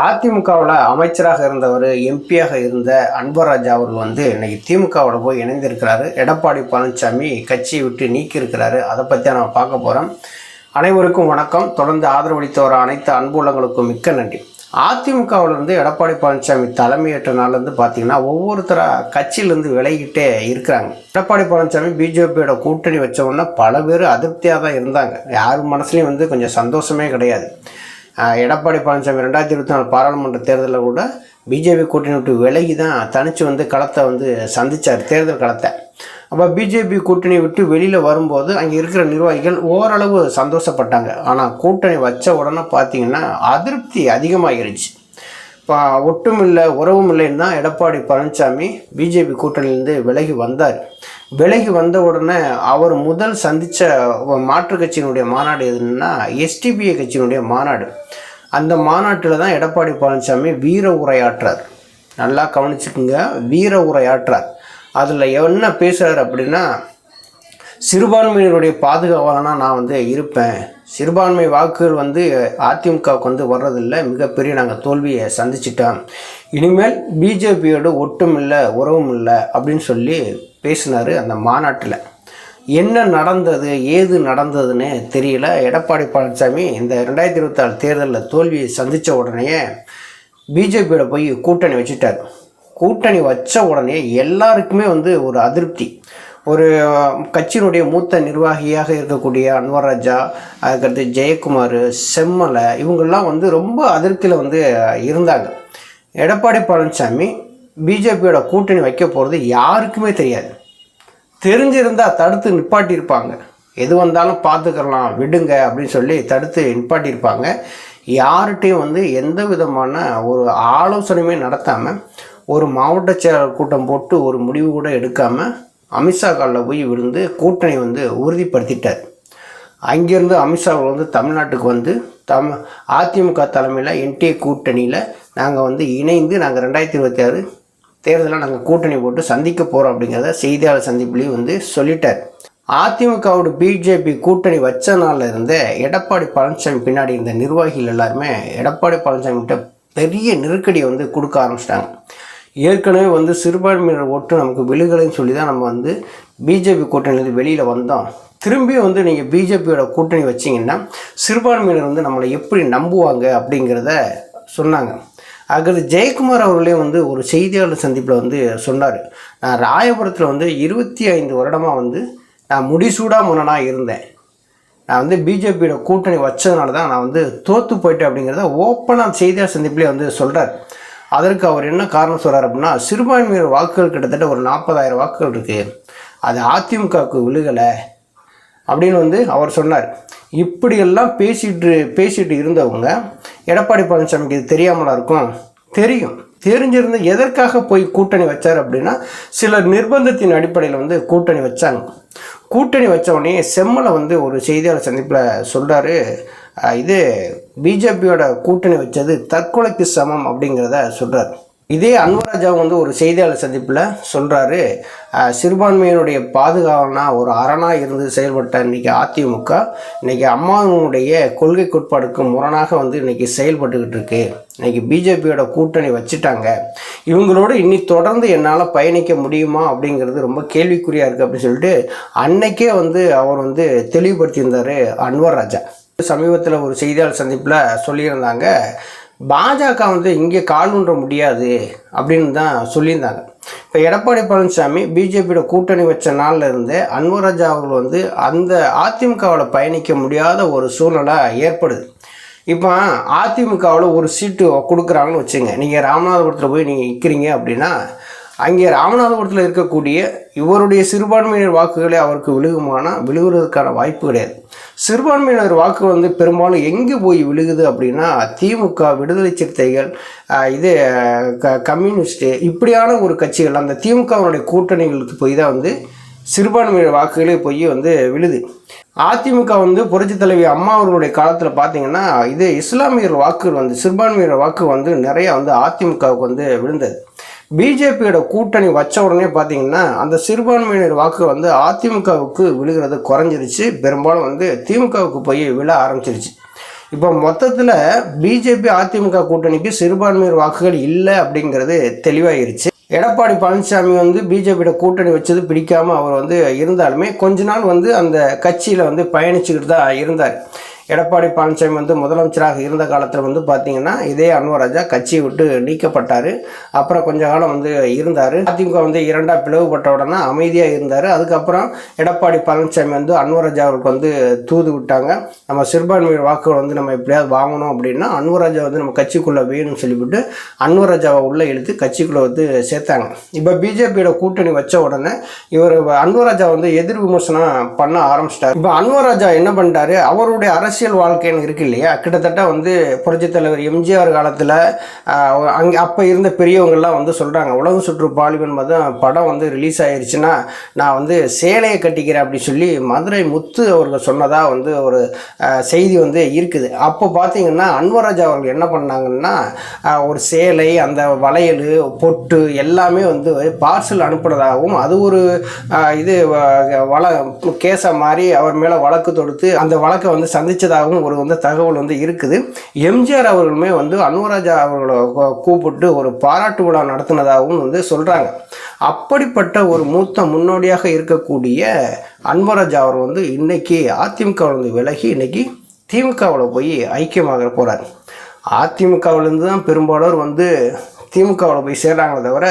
அதிமுகவில் அமைச்சராக இருந்தவர் எம்பியாக இருந்த அன்பராஜ் அவர்கள் வந்து இன்னைக்கு திமுகவோட போய் இணைந்திருக்கிறாரு. எடப்பாடி பழனிசாமி கட்சியை விட்டு நீக்கியிருக்கிறாரு. அதை பற்றி நம்ம பார்க்க போகிறோம் அனைவருக்கும் வணக்கம். தொடர்ந்து ஆதரவளித்து வர அனைத்து அன்புள்ளங்களுக்கும் மிக்க நன்றி. அதிமுகவிலிருந்து எடப்பாடி பழனிசாமி தலைமையேற்ற நாள்லேருந்து பார்த்தீங்கன்னா ஒவ்வொருத்தராக கட்சியிலேருந்து விலகிட்டே இருக்கிறாங்க. எடப்பாடி பழனிசாமி பிஜேபியோட கூட்டணி வச்சவொன்னே பல பேர் அதிருப்தியாக தான் இருந்தாங்க. யார் மனசுலையும் வந்து கொஞ்சம் சந்தோஷமே கிடையாது. எடப்பாடி பழனிசாமி ரெண்டாயிரத்தி இருபத்தி நாலு பாராளுமன்ற தேர்தலில் கூட பிஜேபி கூட்டணி விட்டு விலகி தான் தனித்து வந்து களத்தை வந்து சந்தித்தார் தேர்தல் களத்தை. அப்போ பிஜேபி கூட்டணி விட்டு வெளியில் வரும்போது அங்கே இருக்கிற நிர்வாகிகள் ஓரளவு சந்தோஷப்பட்டாங்க. ஆனால் கூட்டணி வச்ச உடனே பார்த்திங்கன்னா அதிருப்தி அதிகமாகிருச்சு. இப்போ ஒட்டும் இல்லை உறவும் இல்லைன்னு தான் எடப்பாடி பழனிசாமி பிஜேபி கூட்டணியிலேருந்து விலகி வந்தார். விலகி வந்த உடனே அவர் முதல் சந்தித்த மாற்றுக் கட்சியினுடைய மாநாடு எதுன்னா எஸ்டிபிஐ கட்சியினுடைய மாநாடு. அந்த மாநாட்டில் தான் எடப்பாடி பழனிசாமி வீர உரையாற்றார். நல்லா கவனிச்சுக்குங்க வீர உரையாற்றார். அதில் என்ன பேசுகிறார் அப்படின்னா சிறுபான்மையினருடைய பாதுகாவலனாக நான் வந்து இருப்பேன். சிறுபான்மை வாக்குகள் வந்து அதிமுகவுக்கு வந்து வர்றதில்லை. மிகப்பெரிய நாங்கள் தோல்வியை சந்திச்சிட்டோம். இனிமேல் பிஜேபியோட ஒட்டும் இல்லை உறவும் இல்லை அப்படின்னு சொல்லி பேசினார் அந்த மாநாட்டில். என்ன நடந்தது ஏது நடந்ததுன்னு தெரியல. எடப்பாடி பழனிசாமி இந்த ரெண்டாயிரத்தி இருபத்தாறு தேர்தலில் தோல்வியை சந்தித்த உடனேயே பிஜேபியோட போய் கூட்டணி வச்சுட்டார். கூட்டணி வச்ச உடனே எல்லாருக்குமே வந்து ஒரு அதிருப்தி. ஒரு கட்சியினுடைய மூத்த நிர்வாகியாக இருக்கக்கூடிய அன்வர் ராஜா அதுக்கடுத்து ஜெயக்குமார் செம்மலை இவங்கெல்லாம் வந்து ரொம்ப அதிருப்தியில் வந்து இருந்தாங்க. எடப்பாடி பழனிசாமி பிஜேபியோட கூட்டணி வைக்க போகிறது யாருக்குமே தெரியாது. தெரிஞ்சிருந்தால் தடுத்து நிப்பாட்டியிருப்பாங்க. எது வந்தாலும் பார்த்துக்கலாம் விடுங்க அப்படின்னு சொல்லி தடுத்து நிப்பாட்டியிருப்பாங்க. யார்கிட்டையும் வந்து எந்த விதமான ஒரு ஆலோசனையுமே நடத்தாமல் ஒரு மாவட்ட செயலர் கூட்டம் போட்டு ஒரு முடிவு கூட எடுக்காமல் அமித்ஷா காலில் போய் விழுந்து கூட்டணி வந்து உறுதிப்படுத்திட்டார். அங்கேருந்து அமித்ஷா வந்து தமிழ்நாட்டுக்கு வந்து தம் அதிமுக தலைமையில் என்டிஏ கூட்டணியில் நாங்கள் வந்து இணைந்து நாங்கள் ரெண்டாயிரத்தி இருபத்தி ஆறு தேர்தலில் நாங்கள் கூட்டணி போட்டு சந்திக்க போகிறோம் அப்படிங்கிறத செய்தியாளர் சந்திப்புலேயும் வந்து சொல்லிட்டார். அதிமுகவோட பிஜேபி கூட்டணி வச்சனால இருந்த இருந்தே எடப்பாடி பழனிசாமி பின்னாடி இருந்த நிர்வாகிகள் எல்லாருமே எடப்பாடி பழனிசாமி கிட்ட பெரிய நெருக்கடியை வந்து கொடுக்க ஆரம்பிச்சிட்டாங்க. ஏற்கனவே வந்து சிறுபான்மையினர் ஓட்டு நமக்கு விழுகலைன்னு சொல்லி தான் நம்ம வந்து பிஜேபி கூட்டணியிலேருந்து வெளியில் வந்தோம். திரும்பி வந்து நீங்கள் பிஜேபியோட கூட்டணி வச்சிங்கன்னா சிறுபான்மையினர் வந்து நம்மளை எப்படி நம்புவாங்க அப்படிங்கிறத சொன்னாங்க. அதாவது ஜெயக்குமார் அவர்களே வந்து ஒரு செய்தியாளர் சந்திப்பில் வந்து சொன்னார். நான் ராயபுரத்தில் வந்து இருபத்தி ஐந்து வருடமாக வந்து நான் முடிசூடா முன்னனாக இருந்தேன். நான் வந்து பிஜேபியோட கூட்டணி வச்சதுனால தான் நான் வந்து தோற்று போயிட்டேன் அப்படிங்கிறத ஓப்பனாக செய்தியாளர் சந்திப்பிலே வந்து சொல்கிறார் அதற்கு அவர் என்ன காரணம் சொல்கிறார் அப்படின்னா சிறுபான்மையினர் வாக்குகள் கிட்டத்தட்ட ஒரு நாற்பதாயிரம் வாக்குகள் இருக்குது அது அதிமுகவுக்கு விழுகலை அப்படின்னு வந்து அவர் சொன்னார். இப்படியெல்லாம் பேசிட்டு பேசிட்டு இருந்தவங்க எடப்பாடி பழனிசாமிக்கு இது தெரியாமலா இருக்கும்? தெரியும். தெரிஞ்சிருந்து எதற்காக போய் கூட்டணி வச்சார் அப்படின்னா சில நிர்பந்தத்தின் அடிப்படையில் வந்து கூட்டணி வச்சாங்க. கூட்டணி வச்ச உடனே செம்மலை வந்து ஒரு செய்தியாளர் சந்திப்பில் சொல்கிறாரு இது பிஜேபியோட கூட்டணி வச்சது தற்கொலைக்கு சமம் அப்படிங்கிறத சொல்கிறார் இதே அன்வராஜாவும் வந்து ஒரு செய்தியாளர் சந்திப்பில் சொல்கிறாரு சிறுபான்மையினுடைய பாதுகாவனாக ஒரு அரணாக இருந்து செயல்பட்ட இன்றைக்கி அதிமுக இன்றைக்கி அம்மாவினுடைய கொள்கை கோட்பாடுக்கு முரணாக வந்து இன்றைக்கி செயல்பட்டுக்கிட்டு இருக்கு. இன்றைக்கி பிஜேபியோட கூட்டணி வச்சுட்டாங்க. இவங்களோட இன்னி தொடர்ந்து என்னால் பயணிக்க முடியுமா அப்படிங்கிறது ரொம்ப கேள்விக்குறியாக இருக்குது அப்படின்னு சொல்லிட்டு அன்னைக்கே வந்து அவர் வந்து தெளிவுபடுத்தியிருந்தார் அன்வர் ராஜா சமீபத்தில் ஒரு செய்தியாளர் சந்திப்பில் சொல்லியிருந்தாங்க பாஜக வந்து இங்கே கால் ஊன்ற முடியாது அப்படின்னு தான் சொல்லியிருந்தாங்க. இப்போ எடப்பாடி பழனிசாமி பிஜேபியோட கூட்டணி வச்ச நாளில் இருந்தே அன்வராஜா அவர்கள் வந்து அந்த அதிமுகவில் பயணிக்க முடியாத ஒரு சூழ்நிலை ஏற்படுது. இப்போ அதிமுகவில் ஒரு சீட்டு கொடுக்குறாங்கன்னு வச்சுங்க நீங்கள் ராமநாதபுரத்தில் போய் நீங்கள் நிற்கிறீங்க அப்படின்னா அங்கே ராமநாதபுரத்தில் இருக்கக்கூடிய இவருடைய சிறுபான்மையினர் வாக்குகளை அவருக்கு விழுகுமானால் விழுகிறதுக்கான வாய்ப்பு கிடையாது. சிறுபான்மையினர் வாக்கு வந்து பெரும்பாலும் எங்கே போய் விழுகுது அப்படின்னா திமுக விடுதலை சிறுத்தைகள் இது க கம்யூனிஸ்ட்டு இப்படியான ஒரு கட்சிகள் அந்த திமுகவினுடைய கூட்டணிகளுக்கு போய் தான் வந்து சிறுபான்மையினர் வாக்குகளே போய் வந்து விழுது. அதிமுக வந்து புரட்சி தலைவி அம்மா அவர்களுடைய காலத்தில் பார்த்தீங்கன்னா இது இஸ்லாமியர் வாக்கு வந்து சிறுபான்மையினர் வாக்கு வந்து நிறையா வந்து அதிமுகவுக்கு வந்து விழுந்தது. பிஜேபியோட கூட்டணி வச்ச உடனே பார்த்தீங்கன்னா அந்த சிறுபான்மையினர் வாக்கு வந்து அதிமுகவுக்கு விழுகிறது குறைஞ்சிருச்சு. பெரும்பாலும் வந்து திமுகவுக்கு போய் விழ ஆரம்பிச்சிருச்சு. இப்போ மொத்தத்தில் பிஜேபி அதிமுக கூட்டணிக்கு சிறுபான்மையர் வாக்குகள் இல்லை அப்படிங்கிறது தெளிவாயிருச்சு. எடப்பாடி பழனிசாமி வந்து பிஜேபியோட கூட்டணி வச்சது பிடிக்காமல் அவர் வந்து இருந்தாலுமே கொஞ்ச நாள் வந்து அந்த கட்சியில் வந்து பயணிச்சுக்கிட்டு தான் இருந்தார். எடப்பாடி பழனிசாமி வந்து முதலமைச்சராக இருந்த காலத்தில் வந்து பார்த்தீங்கன்னா இதே அன்வர் ராஜா கட்சியை விட்டு நீக்கப்பட்டார். அப்புறம் கொஞ்ச காலம் வந்து இருந்தார். அதிமுக வந்து இரண்டாக பிளவுபட்ட உடனே அமைதியாக இருந்தார். அதுக்கப்புறம் எடப்பாடி பழனிசாமி வந்து அன்வராஜா அவருக்கு வந்து தூது விட்டாங்க. நம்ம சிறுபான்மையின் வாக்குகள் வந்து நம்ம எப்படியாவது வாங்கணும் அப்படின்னா அன்வர் ராஜா வந்து நம்ம கட்சிக்குள்ளே வேணும்னு சொல்லிவிட்டு அன்வர் ராஜாவை உள்ளே இழுத்து கட்சிக்குள்ளே வந்து சேர்த்தாங்க. இப்போ பிஜேபியோட கூட்டணி வச்ச உடனே இவர் அன்வராஜா வந்து எதிர் விமர்சனம் பண்ண ஆரம்பிச்சிட்டார். இப்போ அன்வர் ராஜா என்ன பண்ணிட்டாரு? அவருடைய அரசு அரசியல் வாழ்க்கைன்னு இருக்கு இல்லையா? கிட்டத்தட்ட வந்து புரட்சித் தலைவர் எம்ஜிஆர் காலத்தில் அங்கே அப்போ இருந்த பெரியவங்கள்லாம் வந்து சொல்கிறாங்க உலக சுற்று பாலிமன் மதம் படம் வந்து ரிலீஸ் ஆயிடுச்சுன்னா நான் வந்து சேலையை கட்டிக்கிறேன் அப்படின்னு சொல்லி மதுரை முத்து அவர்கள் சொன்னதாக வந்து ஒரு செய்தி வந்து இருக்குது. அப்போ பார்த்தீங்கன்னா அன்வராஜா அவர்கள் என்ன பண்ணாங்கன்னா ஒரு சேலை அந்த வளையல் பொட்டு எல்லாமே வந்து பார்சல் அனுப்புனதாகவும் அது ஒரு இது வள கேஸை மாதிரி அவர் மேலே வழக்கு தொடுத்து அந்த வழக்கை வந்து சந்திச்சதாகவும் ஒரு வந்து தகவல் வந்து இருக்குது. எம்ஜிஆர் அவர்களுமே வந்து அன்வராஜா அவர்களை கூப்பிட்டு ஒரு பாராட்டு விழா நடத்தினதாகவும் வந்து சொல்கிறாங்க அப்படிப்பட்ட ஒரு மூத்த முன்னோடியாக இருக்கக்கூடிய அன்வராஜா அவர் வந்து இன்னைக்கு அதிமுக வந்து விலகி இன்னைக்கு திமுகவில் போய் ஐக்கியமாக போகிறார் அதிமுகவிலேருந்து தான் பெரும்பாலோர் வந்து திமுகவில் போய் சேர்றாங்களே தவிர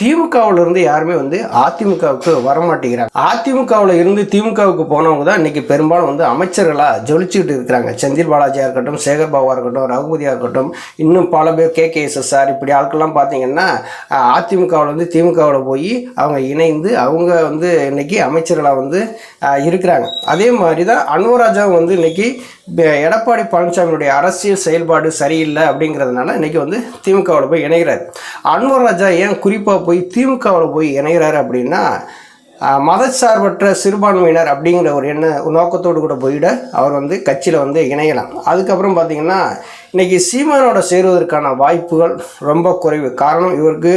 திமுகவில் இருந்து யாருமே வந்து அதிமுகவுக்கு வரமாட்டேங்கிறாங்க. அதிமுகவில் இருந்து திமுகவுக்கு போனவங்க தான் இன்றைக்கி பெரும்பாலும் வந்து அமைச்சர்களாக ஜொலிச்சுக்கிட்டு இருக்கிறாங்க. செந்தில் பாலாஜியாக இருக்கட்டும் சேகர் பாபுவாக இருக்கட்டும் ரகுபதியாக இருக்கட்டும் இன்னும் பல பேர் கே. கே. எஸ். சார் இப்படி ஆட்கள்லாம் பார்த்தீங்கன்னா அதிமுகவில் வந்து திமுகவில் போய் அவங்க இணைந்து அவங்க வந்து இன்னைக்கு அமைச்சர்களாக வந்து இருக்கிறாங்க. அதே மாதிரி தான் அன்வராஜாவும் வந்து இன்னைக்கு எடப்பாடி பழனிசாமியுடைய அரசியல் செயல்பாடு சரியில்லை அப்படிங்கிறதுனால இன்றைக்கி வந்து திமுகவில் போய் இணைகிறார். அன்வர் ராஜா ஏன் குறிப்பாக போய் திமுகவில் போய் இணைகிறாரு அப்படின்னா மதச்சார்பற்ற சிறுபான்மையினர் அப்படிங்கிற ஒரு எண்ண நோக்கத்தோடு கூட போயிட அவர் வந்து கட்சியில் வந்து இணையலாம். அதுக்கப்புறம் பார்த்தீங்கன்னா இன்றைக்கி சீமானோட சேருவதற்கான வாய்ப்புகள் ரொம்ப குறைவு. காரணம் இவருக்கு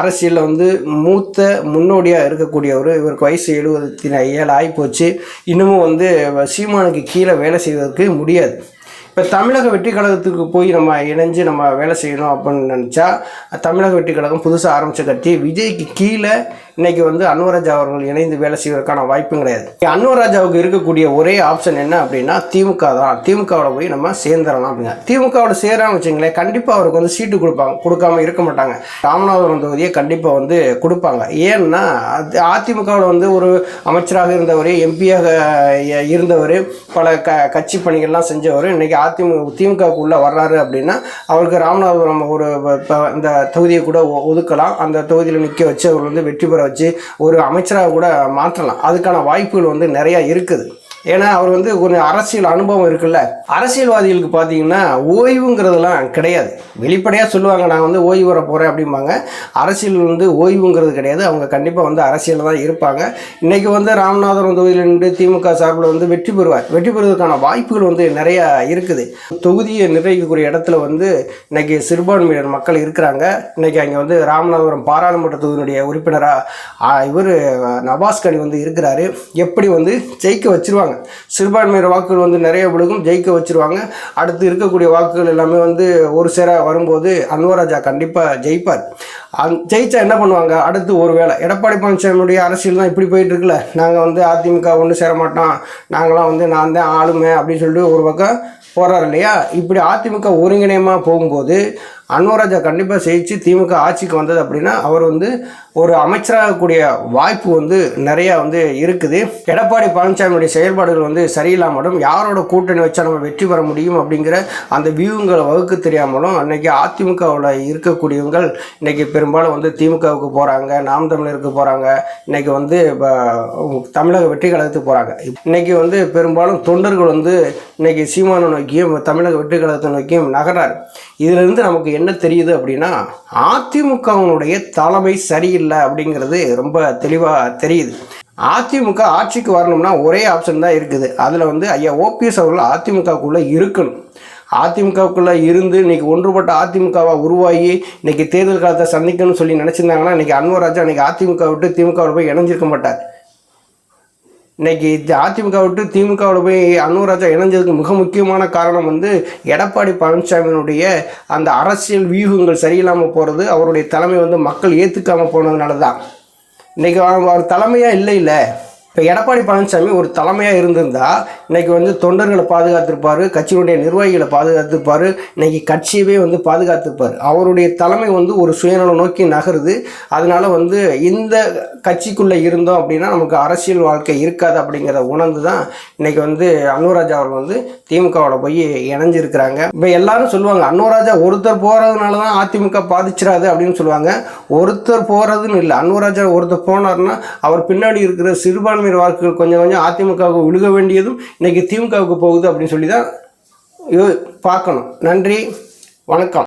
அரசியலில் வந்து மூத்த முன்னோடியாக இருக்கக்கூடியவர் இவருக்கு வயசு எழுபத்தி ஏழு ஆகிப்போச்சு இன்னமும் வந்து சீமானுக்கு கீழே வேலை செய்வதற்கு முடியாது. இப்போ தமிழக வெற்றி கழகத்துக்கு போய் நம்ம இணைஞ்சு நம்ம வேலை செய்யணும் அப்படின்னு நினச்சா தமிழக வெற்றி கழகம் புதுசாக ஆரம்பித்த கட்சி விஜய்க்கு கீழே இன்னைக்கு வந்து அன்வராஜா அவர்கள் இணைந்து வேலை செய்வதற்கான வாய்ப்பும் கிடையாது. அன்வராஜாவுக்கு இருக்கக்கூடிய ஒரே ஆப்ஷன் என்ன அப்படின்னா திமுக தான். திமுகவோட போய் நம்ம சேர்ந்துடலாம் அப்படிங்க. திமுகவோட சேரான்னு வச்சுங்களேன் கண்டிப்பாக அவருக்கு வந்து சீட்டு கொடுப்பாங்க கொடுக்காம இருக்க மாட்டாங்க. ராமநாதபுரம் தொகுதியை கண்டிப்பாக வந்து கொடுப்பாங்க. ஏன்னா அதிமுகவில் வந்து ஒரு அமைச்சராக இருந்தவர் எம்பியாக இருந்தவர் பல க கட்சி பணிகள்லாம் செஞ்சவர் இன்னைக்கு அதிமுக திமுகவுக்குள்ளே வர்றாரு அப்படின்னா அவருக்கு ராமநாதபுரம் ஒரு இந்த தொகுதியை கூட ஒ- ஒதுக்கலாம். அந்த தொகுதியில் நிற்க வச்சு அவர் வந்து வெற்றி பெற வச்சு ஒரு அமைச்சராக கூட மாற்றலாம். அதுக்கான வாய்ப்புகள் வந்து நிறையா இருக்குது. ஏன்னா அவர் வந்து கொஞ்சம் அரசியல் அனுபவம் இருக்குல்ல. அரசியல்வாதிகளுக்கு பார்த்தீங்கன்னா ஓய்வுங்கிறதெல்லாம் கிடையாது. வெளிப்படையாக சொல்லுவாங்க நான் வந்து ஓய்வு வர போகிறேன் அப்படிம்பாங்க. அரசியல் வந்து ஓய்வுங்கிறது கிடையாது. அவங்க கண்டிப்பாக வந்து அரசியலில் தான் இருப்பாங்க. இன்றைக்கி வந்து ராமநாதபுரம் தொகுதியில் நின்று திமுக சார்பில் வந்து வெற்றி பெறுவார். வெற்றி பெறுவதற்கான வாய்ப்புகள் வந்து நிறையா இருக்குது. தொகுதியை நிர்வகிக்கக்கூடிய இடத்துல வந்து இன்றைக்கி சிறுபான்மையினர் மக்கள் இருக்கிறாங்க. இன்னைக்கு அங்கே வந்து ராமநாதபுரம் பாராளுமன்ற தொகுதியினுடைய உறுப்பினராக இவர் நவாஸ்கனி வந்து இருக்கிறாரு. எப்படி வந்து ஜெயிக்க வச்சிருவாங்க? சிறுபான்மையினர் வாக்குகள் வந்து நிறைய விழுகும் ஜெயிக்க வச்சிருவாங்க. அடுத்து இருக்கக்கூடிய வாக்குகள் எல்லாமே வந்து ஒரு சேர வரும்போது அன்வராஜா கண்டிப்பாக ஜெயிப்பார். அந் ஜெயிச்சா என்ன பண்ணுவாங்க? அடுத்து ஒரு வேளை. எடப்பாடி பழனிசாமியுடைய அரசியல் தான் இப்படி போயிட்டு இருக்குல்ல. நாங்கள் வந்து அதிமுக ஒன்று சேர மாட்டோம். நாங்களாம் வந்து நான் தான் ஆளுமை அப்படின்னு சொல்லிட்டு ஒரு பக்கம் போகிறார் இல்லையா? இப்படி அதிமுக ஒருங்கிணையமாக போகும்போது அன்வராஜா கண்டிப்பாக ஜெயிச்சு திமுக ஆட்சிக்கு வந்தது அப்படின்னா அவர் வந்து ஒரு அமைச்சராகக்கூடிய வாய்ப்பு வந்து நிறையா வந்து இருக்குது. எடப்பாடி பழனிசாமியுடைய செயல்பாடுகள் வந்து சரியில்லாமலும் யாரோட கூட்டணி வச்சா நம்ம வெற்றி பெற முடியும் அப்படிங்கிற அந்த வியூங்களை வகுக்க தெரியாமலும் அன்னைக்கு அதிமுகவில் இருக்கக்கூடியவங்கள் இன்றைக்கி பெரும்பாலும் வந்து திமுகவுக்கு போகிறாங்க நாம் தமிழருக்கு போகிறாங்க இன்னைக்கு வந்து ப- தமிழக வெற்றி கழகத்துக்கு போகிறாங்க இன்றைக்கி வந்து பெரும்பாலும் தொண்டர்கள் வந்து இன்னைக்கு சீமானை நோக்கியும் தமிழக வெற்றி கழகத்தை நோக்கியும் நகர்றாரு. இதிலிருந்து நமக்கு என்ன தெரியுது அப்படின்னா அதிமுகவினுடைய தலைமை சரியில்லை அப்படிங்கிறது ரொம்ப தெளிவாக தெரியுது. அதிமுக ஆட்சிக்கு வரணும்னா ஒரே ஆப்ஷன் தான் இருக்குது. அதில் வந்து ஐயா ஓபிஎஸ் அவர்கள் அதிமுகக்குள்ளே இருக்கணும். அதிமுகவுக்குள்ளே இருந்து இன்னைக்கு ஒன்றுபட்ட அதிமுகவாக உருவாகி இன்னைக்கு தேர்தல் காலத்தை சந்திக்கணும்னு சொல்லி நினச்சிருந்தாங்கன்னா இன்றைக்கி அன்வராஜா இன்றைக்கி அதிமுக விட்டு திமுகவில் போய் இணைஞ்சிருக்க மாட்டார். இன்னைக்கு அதிமுக விட்டு திமுகவில் போய் அன்னூராஜா இணைஞ்சதுக்கு மிக முக்கியமான காரணம் வந்து எடப்பாடி பழனிசாமியினுடைய அந்த அரசியல் வியூகங்கள் சரியில்லாமல் போகிறது அவருடைய தலைமை வந்து மக்கள் ஏற்றுக்காமல் போனதுனால தான் இன்றைக்கி அவர் தலைமையாக இல்லை இல்லை இப்போ எடப்பாடி பழனிசாமி ஒரு தலைமையாக இருந்திருந்தால் இன்னைக்கு வந்து தொண்டர்களை பாதுகாத்திருப்பார் கட்சியினுடைய நிர்வாகிகளை பாதுகாத்திருப்பார் இன்றைக்கி கட்சியவே வந்து பாதுகாத்திருப்பார். அவருடைய தலைமை வந்து ஒரு சுயநலம் நோக்கி நகருது. அதனால வந்து இந்த கட்சிக்குள்ளே இருந்தோம் அப்படின்னா நமக்கு அரசியல் வாழ்க்கை இருக்காது அப்படிங்கிறத உணர்ந்து தான் இன்றைக்கி வந்து அன்வராஜா அவர்கள் வந்து திமுகவோட போய் இணைஞ்சிருக்கிறாங்க. இப்போ எல்லாரும் சொல்லுவாங்க அன்வராஜா ஒருத்தர் போகிறதுனால தான் அதிமுக பாதிச்சிடாது அப்படின்னு சொல்லுவாங்க. ஒருத்தர் போகிறதுன்னு இல்லை அன்வராஜா ஒருத்தர் போனார்னா அவர் பின்னாடி இருக்கிற சிறுபான்மையினர் வாக்குகள் கொஞ்சம் கொஞ்சம் அதிமுகவுக்கு விழுக வேண்டியதும் இன்னைக்கு திமுகவுக்கு போகுது அப்படின்னு சொல்லி தான் பார்க்கணும். நன்றி. வணக்கம்.